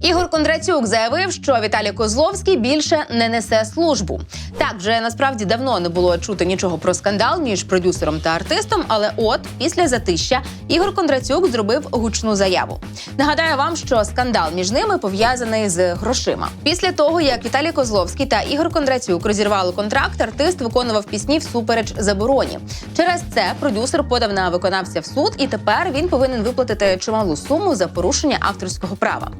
Ігор Кондратюк заявив, що Віталій Козловський більше не несе службу. Так вже насправді давно не було чути нічого про скандал між продюсером та артистом. Але от після затища Ігор Кондратюк зробив гучну заяву. Нагадаю вам, що скандал між ними пов'язаний з грошима. Після того як Віталій Козловський та Ігор Кондратюк розірвали контракт, артист виконував пісні всупереч забороні. Через це продюсер подав на виконавця в суд, і тепер він повинен виплатити чималу суму за порушення авторського права.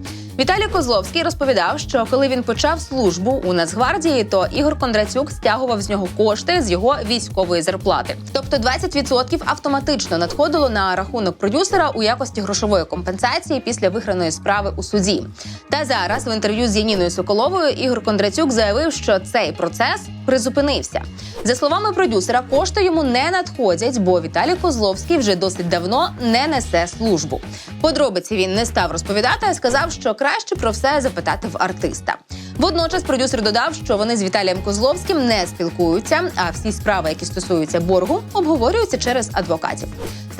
Віталій Козловський розповідав, що коли він почав службу у Нацгвардії, то Ігор Кондрацюк стягував з нього кошти з його військової зарплати. Тобто 20% автоматично надходило на рахунок продюсера у якості грошової компенсації після виграної справи у суді. Та зараз в інтерв'ю з Яніною Соколовою Ігор Кондрацюк заявив, що цей процес призупинився. За словами продюсера, кошти йому не надходять, бо Віталій Козловський вже досить давно не несе службу. Подробиці він не став розповідати, а сказав, що краще про все запитати в артиста. Водночас продюсер додав, що вони з Віталієм Козловським не спілкуються, а всі справи, які стосуються боргу, обговорюються через адвокатів.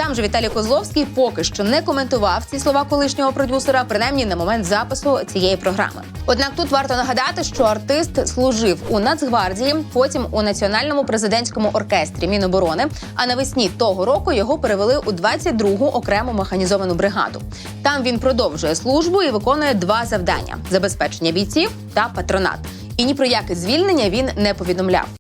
Сам же Віталій Козловський поки що не коментував ці слова колишнього продюсера, принаймні на момент запису цієї програми. Однак тут варто нагадати, що артист служив у Нацгвардії, потім у національному президентському оркестрі Міноборони. А навесні того року його перевели у 22-гу окрему механізовану бригаду. Там він продовжує службу і виконує два завдання: забезпечення бійців та патронат. І ні про яке звільнення він не повідомляв.